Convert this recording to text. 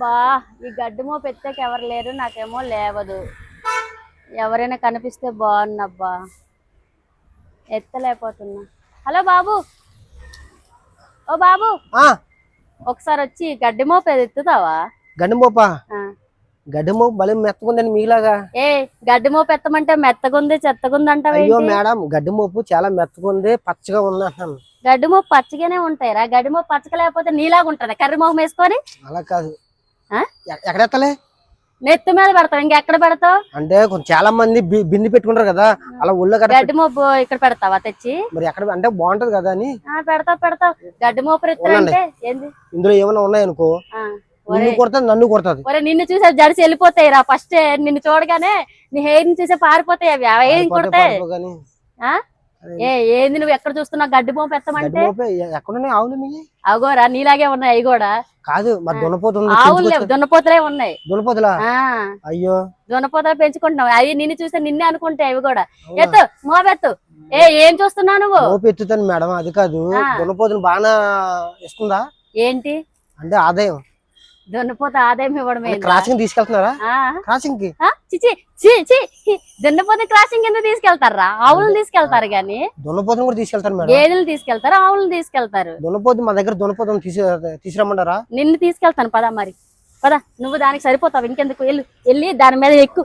బా ఈ గడ్డి మోపు ఎత్తాక ఎవరు లేరు నాకేమో లేవదు. ఎవరైనా కనిపిస్తే బాగున్నబ్బా ఎత్తలేకపోతున్నా. హలో బాబు. ఓ బాబు. ఆ. ఒకసారి వచ్చి గడ్డి మోపు ఎత్తుతావా? గడ్డి మోప. గడ్డి మోపు భలే మెత్తకుందండి మీలాగా. ఏ గడ్డి మోపు ఎత్తమంటే మెత్తగుంది చెత్తగుంది అయ్యో మేడం గడ్డి మోపు చాలా మెత్తకుంది పచ్చగా ఉంది అంటున్నాను. గడ్డి మోపు పచ్చగానే ఉంటాయిరా. గడ్డి మోపు పచ్చగా లేకపోతే నీలాగా ఉంటది? కర్రీ మోపు వేసుకొని? అలా కాదు. ఎక్కడ ఎత్తలే నెత్తి మీద పెడతావు ఇంకెక్కడ పెడతావు? అంటే కొంచెం చాలా మంది బింది పెట్టుకుంటారు కదా అలా ఒళ్ళో గడ్డి మోపు ఇక్కడ పెడతావా తెచ్చి? మరి ఎక్కడ అంటే బాగుంటది కదా అని. ఆ పెడతావు పెడతావు గడ్డి మోపు అంటే? ఏంది? ఇందులో ఏమైనా ఉన్నాయనుకో నిన్ను కొడుతుంది నన్ను కొడుతుంది. ఒరే నిన్ను చూసే జడిసి వెళ్ళిపోతాయి రా. ఫస్ట్ నిన్ను చూడగానే నీ హెయిర్ని చూసే పారిపోతాయి అవి. అవి ఏం కొడతాయి? ఏ ఏంది నువ్వు ఎక్కడ చూస్తున్నావు గడ్డి మోపే ఎ- ఎక్కడున్నాయి? ఆవులు మీ అగోరా నీలాగే ఉన్నాయి అవి కూడా. కాదు మరి ఆవులు లేవు దున్నపోతలే ఉన్నాయి. దున్నపోతులా? అయ్యో. దున్నపోతలు పెంచుకుంటున్నావు. అవి నిన్ను చూస్తే నిన్నే అనుకుంటాయి అవి కూడా? ఎత్తు మోపెత్తు ఏ ఏం చూస్తున్నావు నువ్వు? ఎత్తుతాను మేడం అది కాదు. ఆ. దున్నపోతుని బాగా ఇస్తుందా? ఏంటి? అంటే ఆదాయం. దున్నపోత ఆదాయం ఇవ్వడం ఏంటి? క్రాసింగ్ తీసుకెళ్తున్నారా? క్రాసింగ్కి? దున్నపోత క్రాసింగ్ ఎందుకు తీసుకెళ్తారా? ఆవులను తీసుకెళ్తారు గాని. దున్నపోతుని కూడా తీసుకెళ్తారు మేడం. గేదెలు తీసుకెళ్తారు? ఆవులను తీసుకెళ్తారు. దున్నపోతు మా దగ్గర దున్నపోతుని తీసి తీసుకురమ్మంటారా? నిన్ను తీసుకెళ్తాను. పద మరి. పద నువ్వు దానికి సరిపోతావు. ఇంకెందుకు? వెళ్ళు. వెళ్ళి దాని మీద ఎక్కు.